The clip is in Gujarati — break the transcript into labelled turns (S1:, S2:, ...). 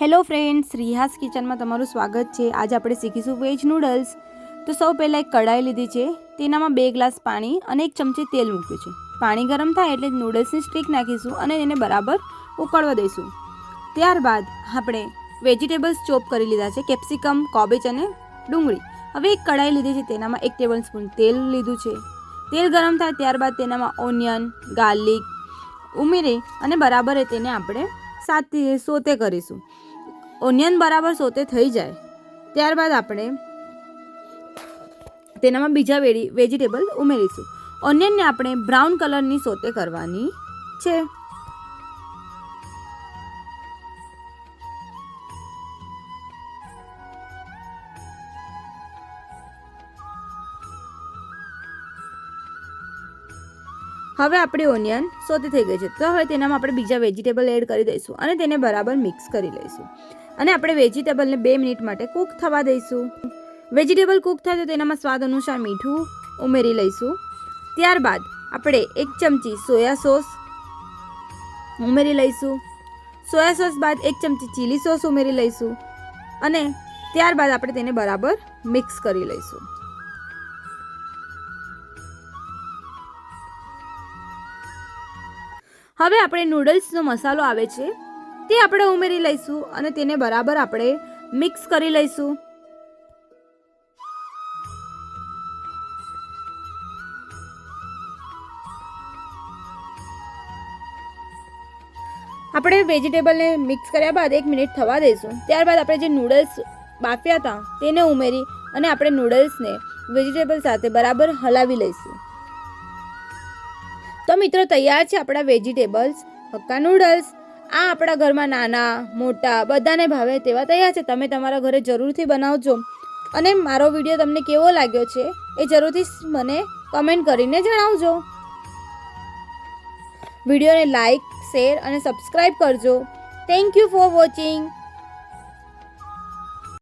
S1: હેલો ફ્રેન્ડ્સ, રિહાસ કિચનમાં તમારું સ્વાગત છે. આજે આપણે શીખીશું વેજ નૂડલ્સ. તો સૌ પહેલાં એક કઢાઈ લીધી છે. તેનામાં બે ગ્લાસ પાણી અને એક ચમચી તેલ મૂક્યું છે. પાણી ગરમ થાય એટલે નૂડલ્સની સ્ટીક નાખીશું અને એને બરાબર ઉકળવા દઈશું. ત્યારબાદ આપણે વેજીટેબલ્સ ચોપ કરી લીધા છે, કેપ્સિકમ, કોબેજ અને ડુંગળી. હવે એક કઢાઈ લીધી છે, તેનામાં એક ટેબલ સ્પૂન તેલ લીધું છે. તેલ ગરમ થાય ત્યારબાદ તેનામાં ઓનિયન, ગાર્લિક ઉમેરી અને બરાબર તેને આપણે સાતથી સોતે કરીશું. ઓનિયન બરાબર સોતે થઈ જાય. ત્યારબાદ આપણે તેનામાં બીજા વેડી વેજીટેબલ ઉમેરીશું. ઓનિયનને આપણે બ્રાઉન કલરની સોતે કરવાની છે. હવે આપણી ઓનિયન સોતી થઈ ગઈ છે. તો હવે તેનામાં આપણે બીજા વેજીટેબલ એડ કરી દઈશું અને તેને બરાબર મિક્સ કરી લઈશું. અને આપણે વેજીટેબલને બે મિનિટ માટે કૂક થવા દઈશું. વેજીટેબલ કૂક થાય તો તેનામાં સ્વાદ અનુસાર મીઠું ઉમેરી લઈશું. ત્યારબાદ આપણે એક ચમચી સોયા સોસ ઉમેરી લઈશું. સોયા સોસ બાદ એક ચમચી ચીલી સોસ ઉમેરી લઈશું. અને ત્યારબાદ આપણે તેને બરાબર મિક્સ કરી લઈશું. હવે આપણે નૂડલ્સનો મસાલો આવે છે, તે આપણે ઉમેરી લઈશું અને તેને બરાબર આપણે મિક્સ કરી લઈશું. આપણે વેજીટેબલને મિક્સ કર્યા બાદ એક મિનિટ થવા દઈશું. ત્યારબાદ આપણે જે નૂડલ્સ બાફ્યા હતા, તેને ઉમેરી અને આપણે નૂડલ્સને વેજીટેબલ સાથે બરાબર હલાવી લઈશું. તો મિત્રો તૈયાર છે આપણા વેજીટેબલ્સ, હક્કા નૂડલ્સ. આ આપણા ઘરમાં નાના, મોટા, બધાને ભાવે તેવા તૈયાર છે. તમે તમારા ઘરે જરૂરથી બનાવજો. અને મારો વીડિયો તમને કેવો લાગ્યો છે એ જરૂરથી મને કમેન્ટ કરીને જણાવજો. વિડીયોને લાઈક, શેર અને સબસ્ક્રાઈબ કરજો. Thank you for watching